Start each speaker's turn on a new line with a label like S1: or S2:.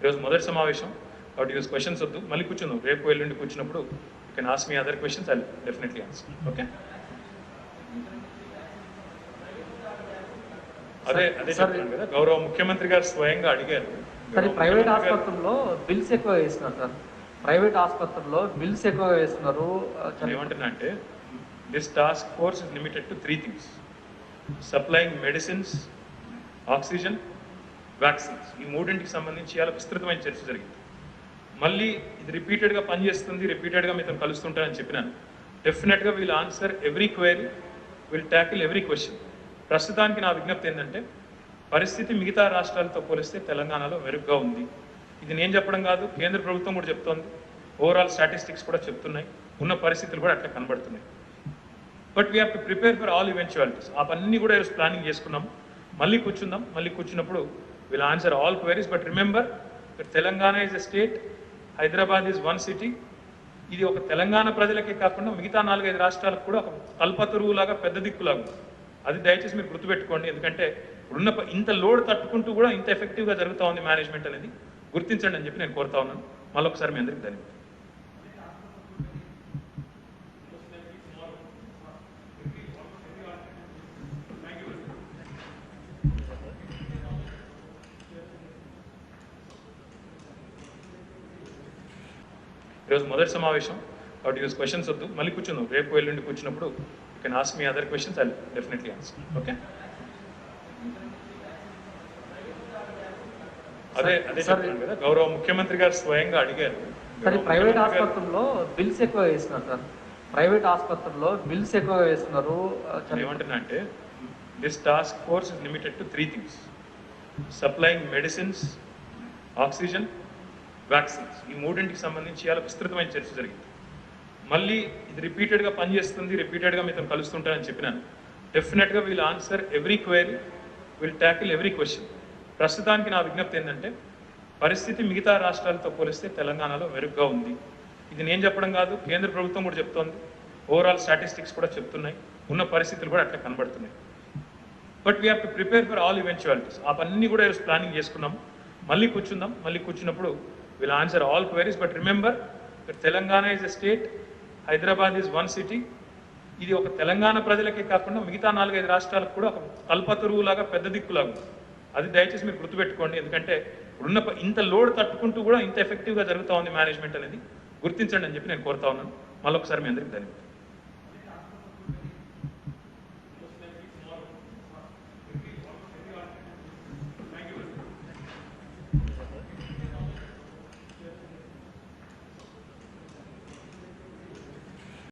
S1: ఈరోజు మొదటి సమావేశం. కాబట్టి ఈరోజు క్వశ్చన్స్ వద్దు. మళ్ళీ కూర్చుందాం. రేపు ఎల్లుండి కూర్చున్నప్పుడు you can ask me other questions I definitely answer okay అదే అదే కదా. గౌరవ ముఖ్యమంత్రి గారు స్వయంగా అడిగారు.
S2: సార్ ప్రైవేట్ ఆసుపత్రుల్లో బిల్స్ ఎక్కువ వేస్తున్నారు సార్. ప్రైవేట్ ఆసుపత్రుల్లో బిల్స్ ఎక్కువ వేస్తున్నారు.
S1: ఏమంటున్నా అంటే this task force is limited to three things supplying medicines oxygen vaccines ఈ మూడింటికి సంబంధించి చాలా విస్తృతమైన చర్చ జరిగింది. మళ్ళీ ఇది రిపీటెడ్గా పనిచేస్తుంది రిపీటెడ్గా మీతో కలుస్తుంటారని చెప్పినాను. డెఫినెట్గా we'll answer every query will tackle every question ప్రస్తుతానికి నా విజ్ఞప్తి ఏంటంటే పరిస్థితి మిగతా రాష్ట్రాలతో పోలిస్తే తెలంగాణలో మెరుగ్గా ఉంది. ఇది నేను చెప్పడం కాదు కేంద్ర ప్రభుత్వం కూడా చెప్తోంది. ఓవరాల్ స్టాటిస్టిక్స్ కూడా చెప్తున్నాయి. ఉన్న పరిస్థితులు కూడా అట్లా కనబడుతున్నాయి. But we have to prepare for all eventualities అవన్నీ కూడా ఈరోజు ప్లానింగ్ చేసుకున్నాం మళ్ళీ కూర్చుందాం. మళ్ళీ కూర్చున్నప్పుడు will answer all queries but remember Telangana is a state Hyderabad is one city ఇది ఒక తెలంగాణ ప్రజలకే కాకుండా మిగతా నాలుగైదు రాష్ట్రాలకు కూడా ఒక కల్పతరువులాగా పెద్ద దిక్కులాగా అది దయచేసి మీరు గుర్తుపెట్టుకోండి. ఎందుకంటే ఇప్పుడున్న ఇంత లోడ్ తట్టుకుంటూ కూడా ఇంత ఎఫెక్టివ్గా జరుగుతూ ఉంది మేనేజ్మెంట్ అనేది. గుర్తించండి అని చెప్పి నేను కోరుతా ఉన్నాను. మళ్ళొకసారి మీ అందరికీ ధన్యవాదాలు. ఈరోజు మొదటి సమావేశం. కాబట్టి ఈరోజు క్వశ్చన్స్ వద్దు. మళ్ళీ కూర్చుందాం. రేపు ఎల్లుండి కూర్చున్నప్పుడు you can ask me other questions I definitely answer okay అదే అదే కదా. గౌరవ ముఖ్యమంత్రి గారు స్వయంగా అడిగారు.
S2: సార్ ప్రైవేట్ ఆసుపత్రుల్లో బిల్స్ ఎక్కువ వేస్తున్నారు సార్ ప్రైవేట్ ఆసుపత్రుల్లో బిల్స్ ఎక్కువ వేస్తున్నారు
S1: ఏమంటున్నా అంటే this task force is limited to three things supplying medicines oxygen vaccines ఈ మూడింటికి సంబంధించి చాలా విస్తృతమైన చర్చ జరిగింది. మళ్ళీ ఇది రిపీటెడ్గా పనిచేస్తుంది రిపీటెడ్గా మీతో కలుస్తుంటారని చెప్పినాను. డెఫినెట్గా we'll answer every query will tackle every question ప్రస్తుతానికి నా విజ్ఞప్తి ఏంటంటే పరిస్థితి మిగతా రాష్ట్రాలతో పోలిస్తే తెలంగాణలో మెరుగ్గా ఉంది. ఇది నేను చెప్పడం కాదు కేంద్ర ప్రభుత్వం కూడా చెప్తోంది. ఓవరాల్ స్టాటిస్టిక్స్ కూడా చెప్తున్నాయి. ఉన్న పరిస్థితులు కూడా అట్లా కనబడుతున్నాయి. But we have to prepare for all eventualities అవన్నీ కూడా ఈరోజు ప్లానింగ్ చేసుకున్నాం మళ్ళీ కూర్చుందాం. మళ్ళీ కూర్చున్నప్పుడు will answer all queries but remember Telangana is a state Hyderabad is one city ఇది ఒక తెలంగాణ ప్రజలకే కాకుండా మిగతా నాలుగైదు రాష్ట్రాలకు కూడా ఒక కల్పతరువులాగా పెద్ద దిక్కులాగా అది దయచేసి మీరు గుర్తుపెట్టుకోండి. ఎందుకంటే ఇప్పుడున్న ఇంత లోడ్ తట్టుకుంటూ కూడా ఇంత ఎఫెక్టివ్గా జరుగుతూ ఉంది మేనేజ్మెంట్ అనేది. గుర్తించండి అని చెప్పి నేను కోరుతా ఉన్నాను. మళ్ళొకసారి మీ అందరికీ ధన్యవాదాలు.